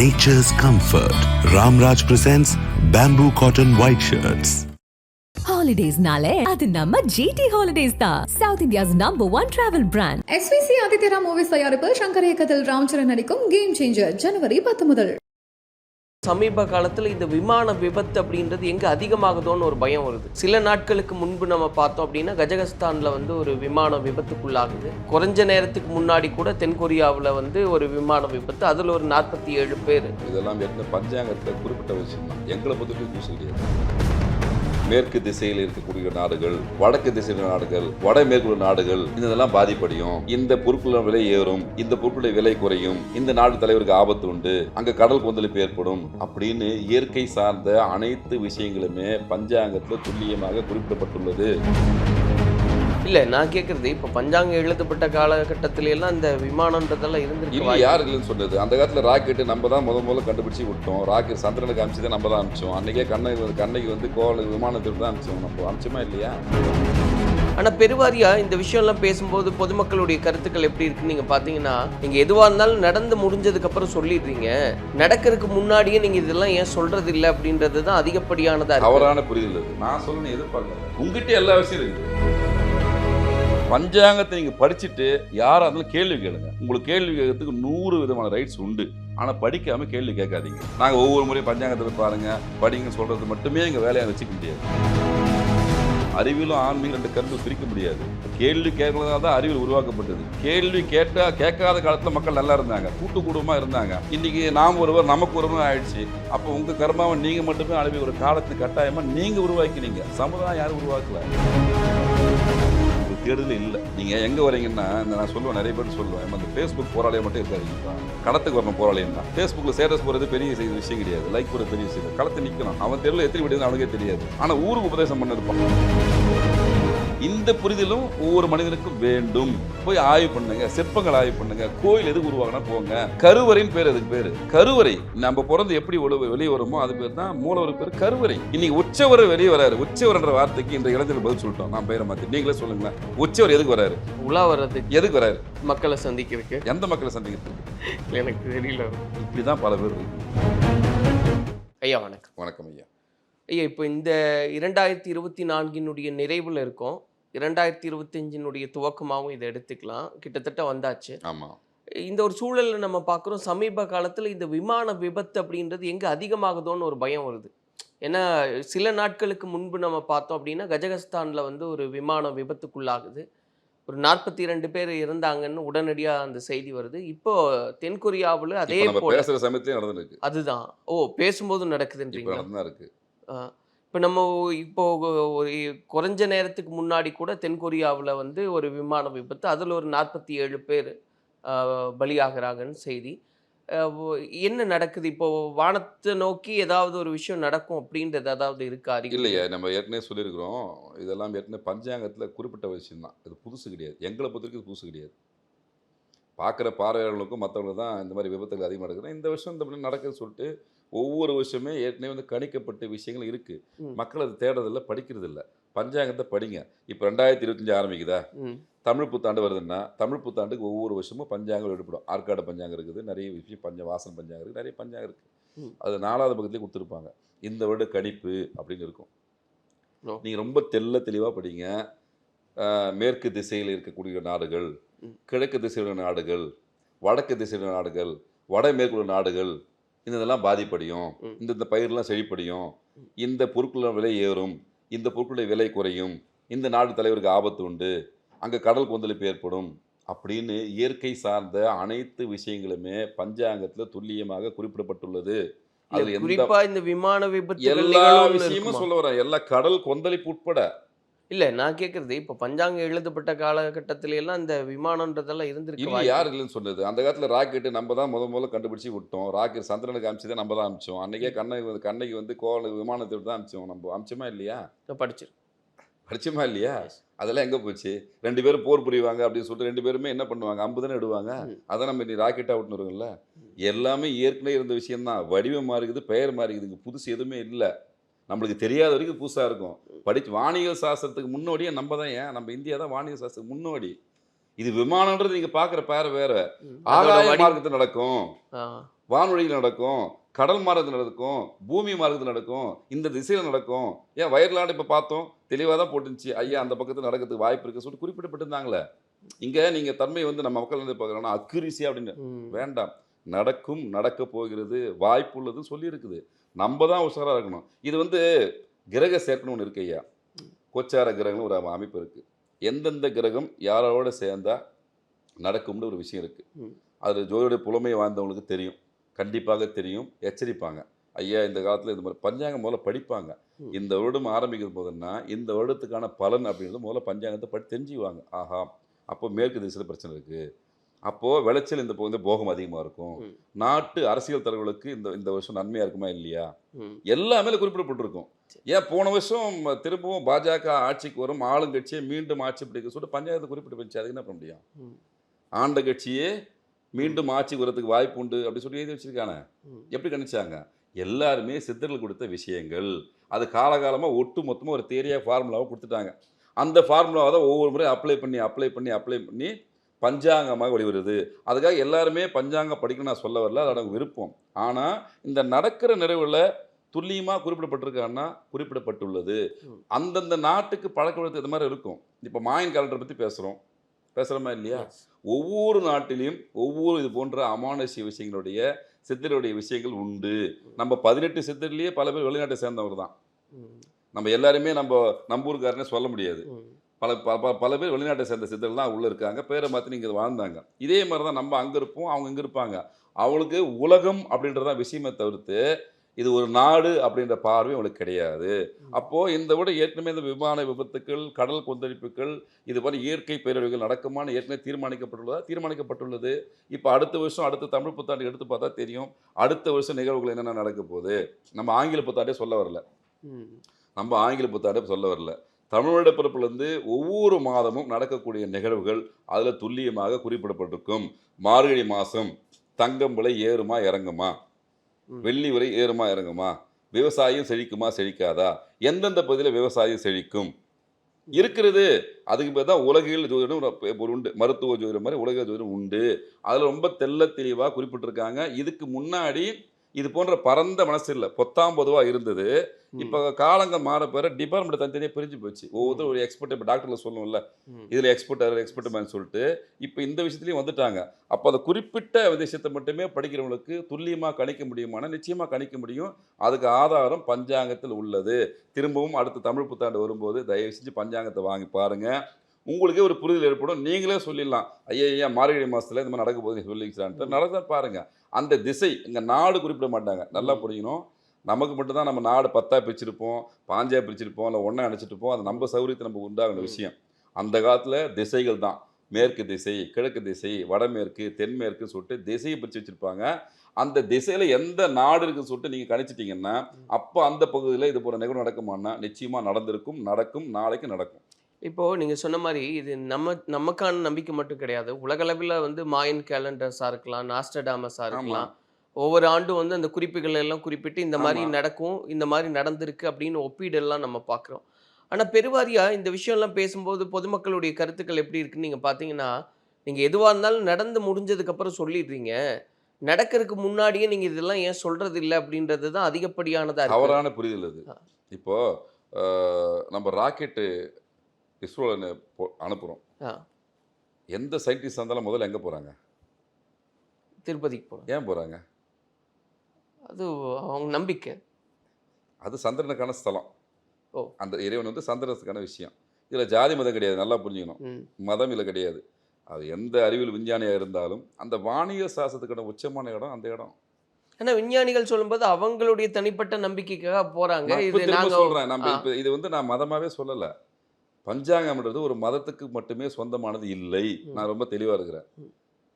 nature's comfort. Ramraj presents bamboo cotton white shirts. ஹாலிடேஸ்னாலே அது நம்ம ஜிடி ஹாலிடேஸ் தான் south India's number one travel brand SVC ஆதித்யரா movies தயாரிப்பு சங்கர் இயக்கத்தில் ராம்சரண் நடிக்கும் கேம் சேஞ்சர் ஜனவரி பத்து முதல் சமீப காலத்தில் இந்த விமான விபத்து அப்படின்றது எங்கே அதிகமாகுதோன்னு ஒரு பயம் வருது. சில நாட்களுக்கு முன்பு நம்ம பார்த்தோம் அப்படின்னா கஜகஸ்தானில் வந்து ஒரு விமான விபத்துக்குள்ளாகுது. குறைஞ்ச நேரத்துக்கு முன்னாடி கூட தென்கொரியாவில் வந்து ஒரு விமான விபத்து. அதில் ஒரு நாற்பத்தி ஏழு பேர். இதெல்லாம் பஞ்சாங்கத்தில் குறிப்பிட்ட விஷயம் எங்களை பொறுத்தவரைக்கும் சொல்லியது மேற்கு திசையில் இருக்கக்கூடிய நாடுகள் வடக்கு திசையில் நாடுகள் வடமேற்கு நாடுகள் இதெல்லாம் பாதிப்படையும். இந்த பொருட்கள விலை ஏறும் இந்த பொருட்களுடைய விலை குறையும் இந்த நாடு தலைவருக்கு ஆபத்து உண்டு அங்க கடல் கொந்தளிப்பு ஏற்படும் அப்படின்னு இயற்கை சார்ந்த அனைத்து விஷயங்களுமே பஞ்சாங்கத்தில் துல்லியமாக குறிப்பிடப்பட்டுள்ளது. இல்லை நான் கேட்குறது இப்போ பஞ்சாங்கம் எழுதப்பட்ட காலகட்டத்தில எல்லாம் இந்த விமானன்றதெல்லாம் இருந்திருக்கு இல்லை. யார் இல்லைன்னு சொன்னது அந்த காலத்தில் ராக்கெட்டு நம்ம தான் முத முதல்ல கண்டுபிடிச்சி விட்டோம். ராக்கெட் சந்திரனுக்கு அமிச்சு நம்ம தான் அமிச்சோம் அன்றைக்கே கண்ணகி வந்து கண்ணகி வந்து கோவல விமானத்துக்கு தான் அமிச்சோம் நம்ம அமிச்சோமா இல்லையா? ஆனால் பெருவாரியா இந்த விஷயம்லாம் பேசும்போது பொதுமக்களுடைய கருத்துக்கள் எப்படி இருக்குன்னு நீங்கள் பார்த்தீங்கன்னா நீங்கள் எதுவாக இருந்தாலும் நடந்து முடிஞ்சதுக்கப்புறம் சொல்லிடுறீங்க. நடக்கிறதுக்கு முன்னாடியே நீங்கள் இதெல்லாம் ஏன் சொல்றது இல்லை அப்படின்றது தான் அதிகப்படியானதாக தவறான புரிதல் நான் சொல்லணும் எதிர்பார்க்கல. உங்ககிட்ட எல்லா விஷயம் இருக்கு பஞ்சாங்கத்தை நீங்கள் படிச்சுட்டு யாராக இருந்தாலும் கேள்வி கேளுங்க. உங்களுக்கு கேள்வி கேட்கறதுக்கு நூறு விதமான ரைட்ஸ் உண்டு. ஆனால் படிக்காம கேள்வி கேட்காதீங்க. நாங்கள் ஒவ்வொரு முறையும் பஞ்சாங்கத்தை பாருங்க. படிங்க சொல்றது மட்டுமே எங்கள் வேலையை வச்சுக்க முடியாது. அறிவியலும் ஆன்மீகம் ரெண்டு கருத்து பிரிக்க முடியாது. கேள்வி கேட்கறதா தான் அறிவியல் உருவாக்கப்பட்டது. கேள்வி கேட்டால் கேட்காத காலத்தில் மக்கள் நல்லா இருந்தாங்க. கூட்டு குடும்பமாக இருந்தாங்க. இன்னைக்கு நாம் ஒருவர் நமக்கு ஒருவர் ஆயிடுச்சு. அப்போ உங்கள் கர்மாவை நீங்கள் மட்டுமே அனுப்பி ஒரு காலத்து கட்டாயமாக நீங்கள் உருவாக்கினீங்க. சமுதாயம் யாரும் உருவாக்கல. தேடுதல் இல்லை. நீங்கள் எங்கே வரீங்கன்னா இந்த நான் சொல்லுவேன் நிறைய பேர் சொல்லுவேன் அந்த ஃபேஸ்புக் போராளியை மட்டும் இருக்காதீங்க களத்துக்கு வரணும் போராளியம் தான். ஃபேஸ்புக்கில் ஸ்டேட்டஸ் போகிறது பெரிய விஷயம் கிடையாது. லைக் போறது பெரிய விஷயம். களத்து நிற்கணும் அவன் தெருவில் எத்தனை விடுறது அவனுக்கே தெரியாது. ஆனால் ஊருக்கு உபதேசம் பண்ணிருப்பான் இந்த புரிதலும் ஒவ்வொரு மனிதனுக்கும் வேண்டும். போய் ஆய்வு பண்ணுங்க சிற்பங்கள் ஆய்வு பண்ணுங்க கோயில் எது உருவாகினா போங்க. கருவறைன்னு பேர் அதுக்கு பேரு. கருவறை நம்ம பிறந்து எப்படி வெளியே வருமோ அது பேர் தான் மூலவர் பேர் கருவறை. இன்னைக்கு உச்சவர் வெளியே வராரு. உச்சவர்ன்ற வார்த்தைக்கு இந்த இளைஞர்கள் பதில் சொல்லிட்டோம். நான் பெயரை மாத்தி. நீங்களே சொல்லுங்களேன். உச்சவர் எதுக்கு வராரு? உலா வர்றதுக்கு எதுக்கு வராரு? மக்களை சந்திக்கிறதுக்கு. எந்த மக்களை சந்திக்கிறதுக்கு எனக்கு தெரியல. இப்படிதான் பல பேர் ஐயா வணக்கம். வணக்கம் ஐயா. ஐயா இப்போ இந்த இரண்டாயிரத்தி இருபத்தி நான்கினுடைய நிறைவில் இருக்கோம். இரண்டாயிரத்தி இருபத்தஞ்சினுடைய துவக்கமாகவும் இதை எடுத்துக்கலாம். கிட்டத்தட்ட வந்தாச்சு. ஆமா. இந்த ஒரு சூழலில் நம்ம பார்க்குறோம் சமீப காலத்தில் இந்த விமான விபத்து அப்படின்றது எங்கே அதிகமாகுதோன்னு ஒரு பயம் வருது. ஏன்னா சில நாட்களுக்கு முன்பு நம்ம பார்த்தோம் அப்படின்னா கஜகஸ்தானில் வந்து ஒரு விமான விபத்துக்குள்ளாகுது. ஒரு நாற்பத்தி ரெண்டு பேர் இறந்தாங்கன்னு உடனடியாக அந்த செய்தி வருது. இப்போ தென்கொரியாவில் அதே போல நடந்துருக்கு. அதுதான். ஓ பேசும்போது இருக்கு. இப்போ நம்ம இப்போ ஒரு குறைஞ்ச நேரத்துக்கு முன்னாடி கூட தென்கொரியாவில் வந்து ஒரு விமான விபத்து. அதில் ஒரு நாற்பத்தி ஏழு பேர் பலியாகிறாங்கன்னு செய்தி. என்ன நடக்குது? இப்போ வானத்தை நோக்கி ஏதாவது ஒரு விஷயம் நடக்கும் அப்படின்றது ஏதாவது இருக்கா அறிகுறி? இல்லையா நம்ம ஏற்கனவே சொல்லியிருக்கிறோம். இதெல்லாம் ஏற்கனவே பஞ்சாங்கத்தில் குறிப்பிட்ட விஷயம் தான் இது புதுசு கிடையாது. எங்களை பொறுத்த வரைக்கும் புதுசு கிடையாது. பார்க்குற பார்வையாளர்களுக்கும் மற்றவங்களுக்கு தான் இந்த மாதிரி விபத்துகள் அதிகமாக நடக்குது. இந்த வருஷம் இந்த மாதிரி நடக்குதுன்னு சொல்லிட்டு ஒவ்வொரு வருஷமே ஏற்கனவே வந்து கணிக்கப்பட்ட விஷயங்கள் இருக்குது. மக்கள் அது தேடுறதில்ல படிக்கிறதில்ல. பஞ்சாங்கத்தை படிங்க. இப்போ ரெண்டாயிரத்தி இருபத்தஞ்சு ஆரம்பிக்குதா? தமிழ் புத்தாண்டு வருதுன்னா தமிழ் புத்தாண்டுக்கு ஒவ்வொரு வருஷமும் பஞ்சாங்கம் எடுப்படும் ஆற்காடு பஞ்சாங்கம் இருக்குது நிறைய விஷயம் பஞ்ச வாசன் பஞ்சாங்கம் இருக்குது நிறைய பஞ்சாங்கம் இருக்குது. அது நாலாவது பக்கத்துலேயே கொடுத்துருப்பாங்க. இந்த வருட கணிப்பு அப்படின்னு இருக்கும். நீங்கள் ரொம்ப தெள்ள தெளிவாக படிங்க. மேற்கு திசையில் இருக்கக்கூடிய நாடுகள். கிழக்கு திசையில் நாடுகள் வடக்கு திசையில் நாடுகள் வடமேற்கு உள்ள நாடுகள் இதெல்லாம் பாதிப்படையும். இந்த இந்த பயிரெலாம் செழிப்படையும். இந்த பொருட்களோட விலை ஏறும். இந்த பொருட்களுடைய விலை குறையும். இந்த நாடு தலைவருக்கு ஆபத்து உண்டு. அங்கே கடல் கொந்தளிப்பு ஏற்படும். அப்படின்னு இயற்கை சார்ந்த அனைத்து விஷயங்களுமே பஞ்சாங்கத்தில் துல்லியமாக குறிப்பிடப்பட்டுள்ளது. அதுல குறிப்பா இந்த விமான விபத்துகள் எல்லா விஷயமும்? சொல்ல வரேன். எல்லா கடல் கொந்தளிப்பு உட்பட இல்ல நான் கேக்குறது இப்போ பஞ்சாங்கம் எழுதப்பட்ட காலகட்டத்தில எல்லாம் இந்த விமானன்றதெல்லாம் இருந்திருக்கு இல்லை. யார் இல்லைன்னு சொன்னது. அந்த காலத்தில் ராக்கெட்டு நம்ம தான் முத முதல்ல கண்டுபிடிச்சி விட்டோம். ராக்கெட் சந்திரனுக்கு அமிச்சு தான் நம்ம தான் அமிச்சோம். அன்றைக்கே கண்ணகி வந்து கண்ணகி வந்து கோவல விமானத்தை தான் அமிச்சோம். நம்ம அமிச்சோமா இல்லையா? நான் படிச்சிருக்கேன் படிச்சோமா இல்லையா. அதெல்லாம் எங்கே போச்சு? ரெண்டு பேரும் போர் புரிவாங்க அப்படின்னு சொல்லிட்டு ரெண்டு பேருமே என்ன பண்ணுவாங்க? அம்பு தானே இடுவாங்க. அதை நம்ம நீ ராக்கெட்டாக விட்டுருவோம்ல எல்லாமே ஏற்கனவே இருந்த விஷயம்தான். வடிவம் மாறிக்குது பெயர் மாறிக்குதுங்க. புதுசு எதுவுமே இல்லை. நம்மளுக்கு தெரியாத வரைக்கும் புதுசாக இருக்கும். படிச்சு வானியல் சாஸ்திரத்துக்கு முன்னோடியே நம்ம தான் ஏன்? நம்ம இந்தியா தான் வானியல் சாஸ்திரத்துக்கு முன்னோடி. இது விமானன்றது நீங்கள் பார்க்குற பேர வேற. ஆகாய மார்க்கத்தில் நடக்கும். ஆ. வான்வழியில் நடக்கும். கடல் மார்க்கத்தில் நடக்கும். பூமி மார்க்கத்தில் நடக்கும். இந்த திசையில் நடக்கும். ஏன் வயர்லாண்டு இப்போ பார்த்தோம். தெளிவாக தான் போட்டுருந்துச்சு. ஐயா அந்த பக்கத்தில் நடக்கிறதுக்கு வாய்ப்பு இருக்குது சொல்லிட்டு குறிப்பிடப்பட்டிருந்தாங்களே. இங்கே நீங்கள் தன்மை வந்து நம்ம மக்கள் வந்து பார்க்குறோன்னா அக்யூரிசி அப்படின்னு. வேண்டாம். நடக்கும் நடக்க போகிறது வாய்ப்பு உள்ளது சொல்லியிருக்குது. நம்ம தான் உஷாராக இருக்கணும். இது வந்து கிரக சேர்க்கணும் ஒன்று இருக்கு ஐயா. கோச்சார கிரகம்னு ஒரு அமைப்பு இருக்குது எந்தெந்த கிரகம் யாரோட சேர்ந்தா நடக்கும்னு ஒரு விஷயம் இருக்குது ம். அது ஜோதிடைய புலமை வாழ்ந்தவங்களுக்கு தெரியும். கண்டிப்பாக தெரியும். எச்சரிப்பாங்க. ஐயா இந்த காலத்தில் இந்த மாதிரி பஞ்சாங்கம் முதல்ல படிப்பாங்க. இந்த வருடம் ஆரம்பிக்கும் போதுன்னா இந்த வருடத்துக்கான பலன் அப்படின்றது முதல்ல பஞ்சாங்கத்தை படி தெரிஞ்சுக்குவாங்க. ஆஹா அப்போ மேற்கு திசையில் பிரச்சனை இருக்குது அப்போது விளைச்சல் இந்த வந்து போகம் அதிகமாக இருக்கும். நாட்டு அரசியல் தலைவர்களுக்கு இந்த இந்த வருஷம் நன்மையாக இருக்குமா இல்லையா. எல்லாமே குறிப்பிடப்பட்டிருக்கும். ஏன் போன வருஷம் திரும்பவும் பாஜக ஆட்சிக்கு வரும் ஆளுங்கட்சியை மீண்டும் ஆட்சி பிடிக்க சொல்லிட்டு பஞ்சாயத்து குறிப்பிட்டு போச்சு அதுக்கு என்ன பண்ண முடியும். ஆண்ட கட்சியே மீண்டும் ஆட்சிக்கு வரதுக்கு வாய்ப்பு உண்டு அப்படி சொல்லி எழுதி வச்சிருக்காங்க ம். எப்படி கணிச்சாங்க? எல்லாருமே சித்தர்கள் கொடுத்த விஷயங்கள். அது காலகாலமாக ஒட்டு மொத்தமாக ஒரு தேரியாக ஃபார்முலாவை கொடுத்துட்டாங்க. அந்த ஃபார்முலாவை தான் ஒவ்வொரு முறையும் அப்ளை பண்ணி அப்ளை பண்ணி அப்ளை பண்ணி பஞ்சாங்கமாக வெளிவருது. அதுக்காக எல்லாருமே பஞ்சாங்கம் படிக்கணும் நான் சொல்ல வரல அதோட விருப்பம். ஆனால் இந்த நடக்கிற நிறைவில் துல்லியமாக குறிப்பிடப்பட்டிருக்கான்னா குறிப்பிடப்பட்டுள்ளது. அந்தந்த நாட்டுக்கு பழக்க வழக்கத்துக்கு இது மாதிரி இருக்கும். இப்போ மாயன் கேலண்டரை பற்றி பேசுகிறோம் பேசுகிறோமா இல்லையா. ஒவ்வொரு நாட்டிலையும் ஒவ்வொரு இது போன்ற அமானுஷ்ய விஷயங்களுடைய சித்தருடைய விஷயங்கள் உண்டு. நம்ம பதினெட்டு சித்தர்லேயே பல பேர் வெளிநாட்டை சேர்ந்தவர் தான். நம்ம எல்லாருமே நம்ம ஊருக்காரனே சொல்ல முடியாது. பல ப- ப- பல பேர் வெளிநாட்டை சேர்ந்த சித்தர்கள் தான் உள்ளே இருக்காங்க. பேரை மாற்றி இங்கே வாழ்ந்தாங்க. இதே மாதிரி தான் நம்ம அங்கே இருப்போம் அவங்க இங்கே இருப்பாங்க. அவங்களுக்கு உலகம் அப்படின்றதான் விஷயமே தவிர்த்து இது ஒரு நாடு அப்படின்ற பார்வை அவங்களுக்கு கிடையாது. அப்போது இந்த விட ஏற்கனவே இந்த விமான விபத்துக்கள் கடல் கொந்தளிப்புகள் இது மாதிரி இயற்கை பேரழிவுகள் நடக்குமான்னு ஏற்கனவே தீர்மானிக்கப்பட்டுள்ளதா? தீர்மானிக்கப்பட்டுள்ளது. இப்போ அடுத்த வருஷம் அடுத்த தமிழ் புத்தாண்டு எடுத்து பார்த்தா தெரியும். அடுத்த வருஷம் நிகழ்வுகள் என்னென்ன நடக்க போகுது? நம்ம ஆங்கில புத்தாண்டே சொல்ல வரல. நம்ம ஆங்கில புத்தாண்டே சொல்ல வரல. தமிழோட பிறப்புலேருந்து ஒவ்வொரு மாதமும் நடக்கக்கூடிய நிகழ்வுகள் அதில் துல்லியமாக குறிப்பிடப்பட்டிருக்கும். மார்கழி மாதம் தங்கம் விலை ஏறுமா இறங்குமா. வெள்ளி விலை ஏறுமா இறங்குமா? விவசாயம் செழிக்குமா செழிக்காதா? எந்தெந்த பகுதியில் விவசாயம் செழிக்கும்? இருக்கிறது. அதுக்கு பேர் தான் உலகியல் ஜோதிடம் ஒரு- உண்டு. மருத்துவ ஜோதிடம் மாதிரி உலக ஜோதிடம் உண்டு. அதில் ரொம்ப தெள்ள தெளிவாக குறிப்பிட்டிருக்காங்க. இதுக்கு முன்னாடி இது போன்ற பரந்த மனசு இல்லை பொத்தாம் பொதுவாக இருந்தது. இப்போ காலங்கள் மாற பெற டிபார்ட்மெண்ட் தனித்தனியாக பிரிஞ்சு போச்சு. ஒவ்வொருத்தரும் ஒரு எக்ஸ்பர்ட் இப்போ டாக்டர்ல சொல்லுவோம்ல ம். இதில் எக்ஸ்பர்ட் எக்ஸ்பர்ட் மேன் சொல்லிட்டு இப்போ இந்த விஷயத்துலையும் வந்துட்டாங்க. அப்போ அந்த குறிப்பிட்ட விஷயத்தை மட்டுமே படிக்கிறவங்களுக்கு துல்லியமாக கணிக்க முடியுமானா நிச்சயமாக கணிக்க முடியும். அதுக்கு ஆதாரம் பஞ்சாங்கத்தில் உள்ளது. திரும்பவும் அடுத்த தமிழ் புத்தாண்டு வரும்போது தயவு செஞ்சு பஞ்சாங்கத்தை வாங்கி பாருங்க. உங்களுக்கே ஒரு புரிதல் ஏற்படும். நீங்களே சொல்லிடலாம். ஐயா ஐயா மார்கழி மாசத்துல இந்த மாதிரி நடக்க போகுது சொல்லிக்கிறான்ட்டு நடக்க பாருங்க. அந்த திசை இங்கே நாடு குறிப்பிட மாட்டாங்க. நல்லா புரியணும் நமக்கு மட்டும்தான் நம்ம நாடு பத்தா பிரிச்சிருப்போம் பாஞ்சா பிரிச்சிருப்போம் இல்லை ஒன்றா அணைச்சிட்டு இருப்போம் அது நம்ம சௌகரியத்தை நம்ம உண்டாகின. விஷயம். அந்த காலத்தில் திசைகள் தான். மேற்கு திசை கிழக்கு திசை வடமேற்கு தென்மேற்கு சொல்லிட்டு திசையை பிரித்து வச்சிருப்பாங்க. அந்த திசையில் எந்த நாடு இருக்குன்னு சொல்லிட்டு நீங்கள் கணிச்சிட்டிங்கன்னா அப்போ அந்த பகுதியில் இது போல நிகழ்வு நடக்குமான்னா நிச்சயமாக நடந்திருக்கும் நடக்கும் நாளைக்கு நடக்கும். இப்போ நீங்க சொன்ன மாதிரி இது நம்ம நமக்கான நம்பிக்கை மட்டும் கிடையாது. உலகளவில் வந்து மாயன் கேலண்டர்ஸா இருக்கலாம் நாஸ்டடாமஸா இருக்கலாம். ஒவ்வொரு ஆண்டும் வந்து அந்த குறிப்புகள் எல்லாம் குறிப்பிட்டு இந்த மாதிரி. நடக்கும் இந்த மாதிரி நடந்திருக்கு அப்படின்னு ஒப்பீடெல்லாம் நம்ம பார்க்குறோம். ஆனா பெருவாரியா இந்த விஷயம்லாம் பேசும்போது பொதுமக்களுடைய கருத்துக்கள் எப்படி இருக்குன்னு நீங்க பார்த்தீங்கன்னா நீங்க எதுவா இருந்தாலும் நடந்து முடிஞ்சதுக்கு அப்புறம் சொல்லிடுறீங்க. நடக்கிறதுக்கு முன்னாடியே நீங்க இதெல்லாம் ஏன் சொல்றது இல்லை அப்படின்றது தான் அதிகப்படியானதா இருக்கு. தவறான புரிதல் அது. ஆ. இப்போ அஹ், நம்ம ராக்கெட்டு இஸ்ரோவில் அனுப்புகிறோம். எந்த சயின்டிஸ்ட் இருந்தாலும் முதல்ல எங்கே போகிறாங்க திருப்பதிக்கு போகிறோம் ஏன் போகிறாங்க அது அவங்க நம்பிக்கை. அது சந்திரனுக்கான ஸ்தலம். ஓ. அந்த இறைவன் வந்து சந்திரனுக்கான விஷயம். இதில் ஜாதி மதம் கிடையாது நல்லா புரிஞ்சுக்கணும். மதம் இல்லை கிடையாது. அது எந்த அறிவியல் விஞ்ஞானியாக இருந்தாலும் அந்த வானியல் சாஸ்திரத்துக்கான உச்சமான இடம் அந்த இடம். ஆனா விஞ்ஞானிகள் சொல்லும்போது அவங்களுடைய தனிப்பட்ட நம்பிக்கைக்காக இப்ப இது திரும்ப நாங்க சொல்றேன். நம்ம. இப்ப இது வந்து நான் மதமாவே சொல்லல. பஞ்சாங்கம்ன்றது ஒரு மதத்துக்கு மட்டுமே சொந்தமானது இல்லை. நான் ரொம்ப தெளிவா இருக்கிறேன்.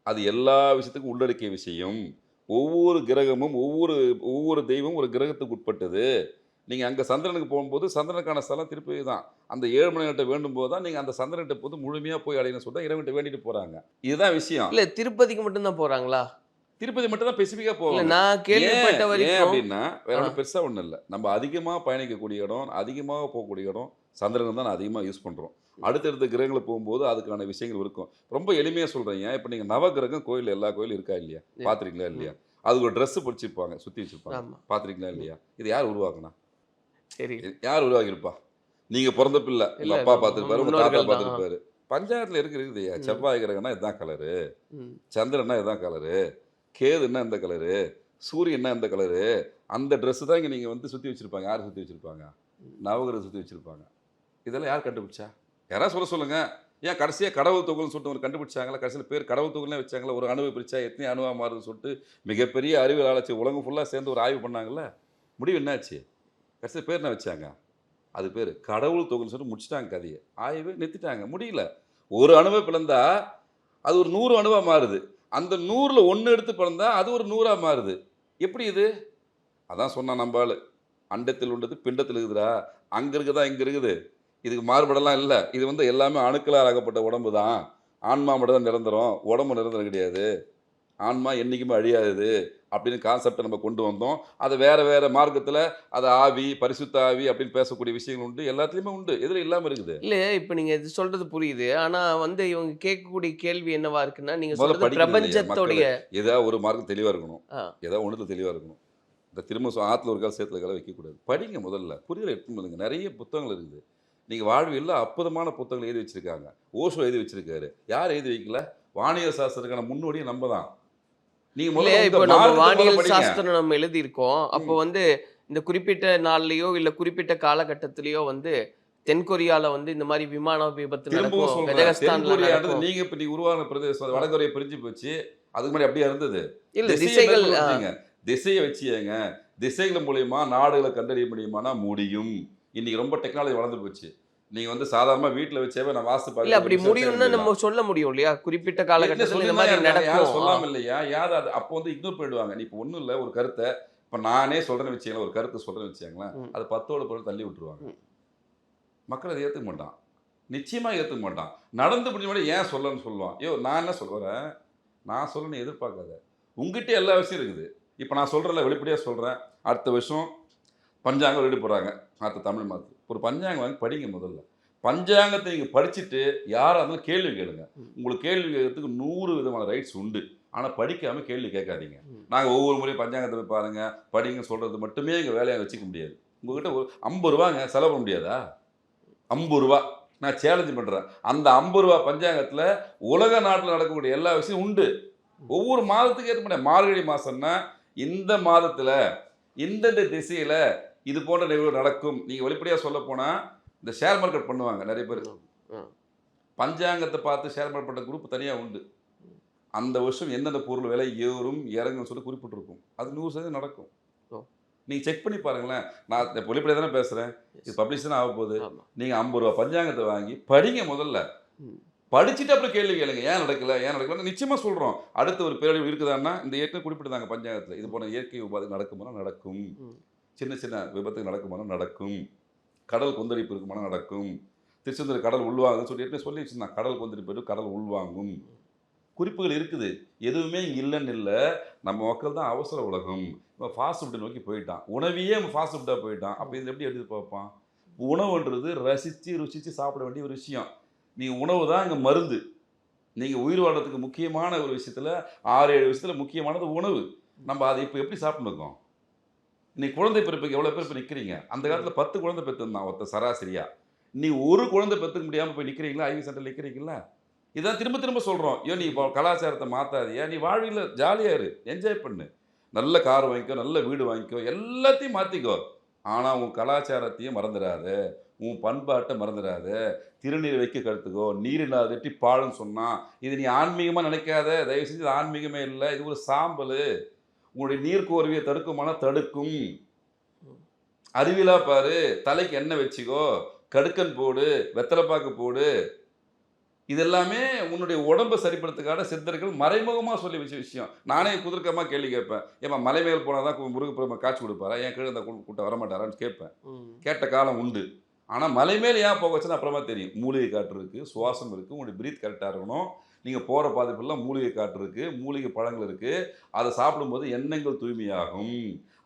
அது எல்லா விஷயத்துக்கும் உள்ளடக்கிய விஷயம். ஒவ்வொரு கிரகமும் ஒவ்வொரு ஒவ்வொரு தெய்வம் ஒரு கிரகத்துக்கு உட்பட்டது. நீங்க அங்க சந்திரனுக்கு போகும்போது சந்திரனுக்கான ஸ்தலம் திருப்பதி தான் அந்த ஏழு மணி நேரத்தை வேண்டும் போது தான் நீங்க அந்த சந்திரன்கிட்ட போது முழுமையா போய் அடையணும் சொல்லிட்டு இறைவன்கிட்ட வேண்டிட்டு போறாங்க. இதுதான் விஷயம். இல்ல திருப்பதிக்கு மட்டும் தான் போறாங்களா? திருப்பதி மட்டும் தான் ஸ்பெசிஃபிக்கா இல்ல போவாங்க. நான் கேள்விப்பட்ட வரைக்கும் அப்படின்னா வேற. ஒன்றும் பெருசா ஒன்றும் இல்லை. நம்ம அதிகமாக பயணிக்கக்கூடிய இடம் அதிகமாக போகக்கூடிய இடம் சந்திரன் தான் அதிகமாக யூஸ் பண்ணுறோம் அடுத்தடுத்த கிரகங்களை போகும்போது அதுக்கான விஷயங்கள் இருக்கும். ரொம்ப எளிமையாக சொல்கிறீங்க இப்போ நீங்கள் நவகிரகம் கோயில் எல்லா கோயிலும் இருக்கா இல்லையா. பார்த்துருக்கீங்களா இல்லையா? அதுக்கு ஒரு ட்ரெஸ் பிடிச்சிருப்பாங்க சுற்றி வச்சிருப்பாங்க. பார்த்துருக்கீங்களா இல்லையா? இது யார் உருவாக்குனா? சரி. யார் உருவாக்கியிருப்பா? நீங்க பிறந்த பிள்ளை. இல்ல, உங்க அப்பா பார்த்துருப்பாரு உங்க தாத்தா. பார்த்துருப்பாரு. பஞ்சாயத்துல இருக்கு இருக்குது ம். செவ்வாய் கிரகம்னா இதுதான் கலரு. சந்திரன்னா இதுதான் கலரு கேதுன்னா இந்த கலரு சூரியன்னா இந்த கலரு அந்த Dress தான் இங்க நீங்க வந்து சுத்தி வச்சிருப்பாங்க. யார் சுத்தி வச்சிருப்பாங்க? நவகிரகம் சுத்தி வச்சிருப்பாங்க. இதெல்லாம் யார் கண்டுபிடிச்சா? யாராவது சொல்ல சொல்லுங்கள் ஏன் கடைசியாக கடவுள் தொகுல்னு சொல்லிட்டு ஒரு கண்டுபிடிச்சாங்களா? கடைசியில் பேர் கடவுள் தொகுல்னே வச்சாங்களா? ஒரு அணுவை பிரித்தா எத்தனை அணுவாக மாறுதுன்னு சொல்லிட்டு மிகப்பெரிய அறிவியல் ஆராய்ச்சி உலகம் ஃபுல்லாக சேர்ந்து ஒரு ஆய்வு பண்ணாங்கல்ல? முடிவு என்னாச்சு? கடைசியில் பேர் என்ன வச்சாங்க? அது பேர் கடவுள் தொகுல்னு சொல்லிட்டு முடிச்சிட்டாங்க கதையை. ஆய்வு நிறுத்திட்டாங்க. முடியல. ஒரு அணுவை பிளந்தா அது ஒரு நூறு அணுவாக மாறுது. அந்த நூறில் ஒன்று எடுத்து பிறந்தா அது ஒரு நூறாக மாறுது. எப்படி இது? அதான் சொன்னான் நம்ம ஆள். அண்டத்தில் உள்ளது பிண்டத்தில் இருக்குதுடா. அங்கே இருக்குதா இங்கே இருக்குது? இதுக்கு மாறுபடலாம் இல்லை. இது வந்து எல்லாமே அணுக்களால் ஆகப்பட்ட உடம்பு தான் ஆன்மா மட்டும் தான் நிரந்தரம். உடம்பு நிரந்தரம் கிடையாது. ஆன்மா என்றைக்குமே அழியாதது அப்படின்னு கான்செப்டை நம்ம கொண்டு வந்தோம். அதை வேற வேற மார்க்கத்தில் அது ஆவி பரிசுத்த ஆவி அப்படின்னு பேசக்கூடிய விஷயங்கள் உண்டு. எல்லாத்துலேயுமே உண்டு. எதில் இல்லாமல் இருக்குது. இல்ல இப்ப நீங்க இது சொல்றது புரியுது. ஆனா வந்து இவங்க கேட்கக்கூடிய கேள்வி என்னவா இருக்குன்னா நீங்க முதல்ல சொல்றது படிக்கணும் இல்லையா பிரபஞ்சத்துடைய ஏதாவது ஒரு மார்க்கம் தெளிவாக இருக்கணும். ஏதாவது ஒன்றுல தெளிவாக இருக்கணும். இந்த திரும்ப ஆத்துல ஒரு கால் சேத்துல கால வைக்கக்கூடாது. படிங்க முதல்ல. புரியல எடுத்து பண்ணுங்க நிறைய புத்தகங்கள் இருக்குது. நீங்கள் வாழ்வியல்ல அற்புதமான புத்தகங்கள் எழுதி வச்சிருக்காங்க. ஓஷோ எழுதி வச்சிருக்காரு. யார் எழுதி வைக்கல? வானியல் சாஸ்திரத்துக்கான முன்னோடியே நம்ம தான் நீங்க இல்ல முதல்ல இப்போ உங்க நம்ம மார்க்கத்தை முதல்ல வானியல் படிங்க. சாஸ்திரம் நம்ம எழுதியிருக்கோம். அப்போ வந்து இந்த குறிப்பிட்ட நாள்லயோ இல்ல குறிப்பிட்ட காலகட்டத்திலயோ வந்து தென்கொரியால வந்து இந்த மாதிரி விமான விபத்து நடக்கும் கஜகஸ்தான்ல நீங்க இப்ப நீ உருவான பிரதேசம் வடகொரியா பிரிஞ்சு போச்சு. அதுக்கு முன்னாடி அப்படியே இருந்தது. இல்ல திசைகள் வச்சீங்க. திசையை வச்சியங்க திசைகள் மூலியமா நாடுகளை கண்டறிய முடியுமானா முடியும். இன்னைக்கு ரொம்ப டெக்னாலஜி வளர்ந்து போச்சு. நீங்க வந்து சாதாரண வீட்டுல வச்சேவே நான் வாஸ்து பார்க்க அப்படி முடியும்னு நம்ம சொல்ல முடியும் இல்லையா? குறிப்பிட்ட காலகட்டத்தில் இந்த மாதிரி நடக்கும். சொல்லாம இல்லையா? யாரும் அது அப்போ வந்து இக்னோர் பண்ணிடுவாங்க. நீ இப்போ ஒண்ணும் இல்ல ஒரு கருத்தை இப்ப நானே சொல்றேன்னு வச்சுங்களேன் ஒரு கருத்தை சொல்றேன்னு வச்சுங்களேன். அது பத்தோட பொருள் தள்ளி விட்டுருவாங்க. மக்கள் அதை ஏத்துக்க மாட்டான். நிச்சயமா ஏத்துக்க மாட்டான். நடந்து முடிஞ்ச ஏன் சொல்லன்னு சொல்லுவான்? ஐயோ நான் என்ன சொல்றேன் நான் சொல்லணும்னு எதிர்பார்க்காத. உங்ககிட்ட எல்லா விஷயம் இருக்குது. இப்போ நான் சொல்றேன்ல வெளிப்படையா சொல்றேன். அடுத்த வருஷம் பஞ்சாங்கம் ரெடி போடுறாங்க. மற்ற தமிழ் மாற்று ஒரு பஞ்சாங்கம் வாங்கி படிங்க முதல்ல. பஞ்சாங்கத்தை நீங்கள் படிச்சுட்டு யாராக இருந்தாலும் கேள்வி கேளுங்க. உங்களுக்கு கேள்வி கேட்கறதுக்கு நூறு விதமான ரைட்ஸ் உண்டு. ஆனால் படிக்காமல் கேள்வி கேட்காதீங்க. நாங்கள் ஒவ்வொரு முறையும் பஞ்சாங்கத்தை போய் பாருங்கள் படிங்க சொல்கிறது மட்டுமே எங்கள் வேலையை வச்சுக்க முடியாது. உங்ககிட்ட ஒரு ஐம்பது ரூபாங்க செலவு பண்ண முடியாதா? ஐம்பது ரூபா. நான் சேலஞ்சு பண்ணுறேன் அந்த ஐம்பது ரூபா பஞ்சாங்கத்தில் உலக நாட்டில் நடக்கக்கூடிய எல்லா விஷயம் உண்டு. ஒவ்வொரு மாதத்துக்கு ஏற்ற முடியாது மார்கழி மாதம்னா இந்த மாதத்தில் இந்தந்த திசையில் இது போன்ற நிகழ்வு நடக்கும். நீங்கள் வெளிப்படையாக சொல்ல போனால் இந்த ஷேர் மார்க்கெட் பண்ணுவாங்க நிறைய பேர். பஞ்சாங்கத்தை பார்த்து ஷேர் மார்க்கெட் பண்ணுற குரூப் தனியாக உண்டு. அந்த வருஷம் எந்தெந்த பொருள் விலை ஏறும் இறங்கும்னு சொல்லி குறிப்பிட்டிருக்கும். அது நூறு சதவீதம் நடக்கும். நீங்கள் செக் பண்ணி பாருங்களேன். நான் வெளிப்படையாக தானே பேசுகிறேன் இது பப்ளிஷ் தானே ஆக போகுது. நீங்கள் ஐம்பது ரூபா பஞ்சாங்கத்தை வாங்கி படிங்க முதல்ல. படிச்சுட்டு அப்புறம் கேள்வி கேளுங்க. ஏன் நடக்கல? ஏன் நடக்கல நிச்சயமா சொல்றோம். அடுத்த ஒரு பேரழிவு இருக்குதான்னா இந்த ஏற்கனவே குறிப்பிட்டாங்க பஞ்சாயத்துல இது போன இயற்கை உபாதை நடக்குமானா நடக்கும். சின்ன சின்ன விபத்து நடக்குமானா நடக்கும். கடல் கொந்தளிப்பு இருக்குமானா நடக்கும். திருச்செந்தூர் கடல் உள்வாங்கன்னு சொல்லி ஏற்கனவே சொல்லி வச்சிருந்தான் கடல் கொந்தளிப்பு இருக்கும் கடல் உள்வாங்கும். குறிப்புகள் இருக்குது. எதுவுமே இங்கே இல்லைன்னு இல்லை. நம்ம மக்கள் தான் அவசர உலகம். இப்போ ஃபாஸ்ட் ஃபுட்டை நோக்கி போயிட்டான். உணவையே ஃபாஸ்ட் ஃபுட்டாக போயிட்டான். அப்போ இதில் எப்படி எடுத்து பார்ப்பான்? உணவுன்றது ரசித்து ருசித்து சாப்பிட வேண்டிய ஒரு விஷயம். நீ உணவு தான் இங்கே மருந்து. நீங்கள் உயிர் வாழ்றதுக்கு முக்கியமான ஒரு விஷயத்தில் ஆறு ஏழு விஷயத்தில் முக்கியமானது உணவு. நம்ம அதை இப்போ எப்படி சாப்பிட்டுருக்கோம் இன்னைக்கு குழந்தை பிறப்புக்கு எவ்வளோ பேர் இப்போ நிற்கிறீங்க அந்த காலத்தில் பத்து குழந்தை பெற்றிருந்தான் ஒருத்த சராசரியாக நீ ஒரு குழந்தை பெற்றுக்க முடியாமல் போய் நிற்கிறீங்களா ஐவி சென்டரில் நிற்கிறீங்களா இதான் திரும்ப திரும்ப சொல்கிறோம் ஐயோ நீ இப்போ கலாச்சாரத்தை மாற்றாதியா நீ வாழ்வில் ஜாலியாக இரு. என்ஜாய் பண்ணு. நல்ல கார் வாங்கிக்கோ நல்ல வீடு வாங்கிக்கோ எல்லாத்தையும் மாற்றிக்கோ ஆனால் உன் கலாச்சாரத்தையும் மறந்துடாத உன் பண்பாட்டை மறந்துடாத திருநீர் வைக்க கருத்துக்கோ நீர் இல்லாத வெட்டி பாழுன்னு சொன்னால் இது நீ ஆன்மீகமாக நினைக்காத. தயவு செஞ்சு இது ஆன்மீகமே இல்லை. இது ஒரு சாம்பல். உங்களுடைய நீர் கோர்வையை தடுக்குமானா தடுக்கும். அறிவிலா பாரு தலைக்கு எண்ணெய் வச்சுக்கோ கடுக்கன் போடு வெத்தலைப்பாக்கு போடு. இதெல்லாமே உன்னுடைய உடம்பை சரிப்படுத்துக்கான சித்தர்கள் மறைமுகமாக சொல்லி வச்ச விஷயம். நானே குதிர்க்கமாக கேள்வி கேட்பேன். ஏமா மலை மேல் போனால் தான் முருகப்பெருமா காட்சி கொடுப்பாரா? என் கீழே இந்த கூட்டம் வரமாட்டாரான்னு கேட்பேன். கேட்ட காலம் உண்டு. ஆனால் மலை மேல் ஏன் போக வச்சுன்னு அப்புறமா தெரியும். மூலிகை காற்று இருக்குது சுவாசம் இருக்குது உங்களுடைய பிரீத் கரெக்டாக இருக்கணும். நீங்கள் போகிற பாதிப்பெல்லாம் மூலிகை காற்று இருக்குது மூலிகை பழங்கள் இருக்குது அதை சாப்பிடும்போது எண்ணங்கள் தூய்மையாகும்.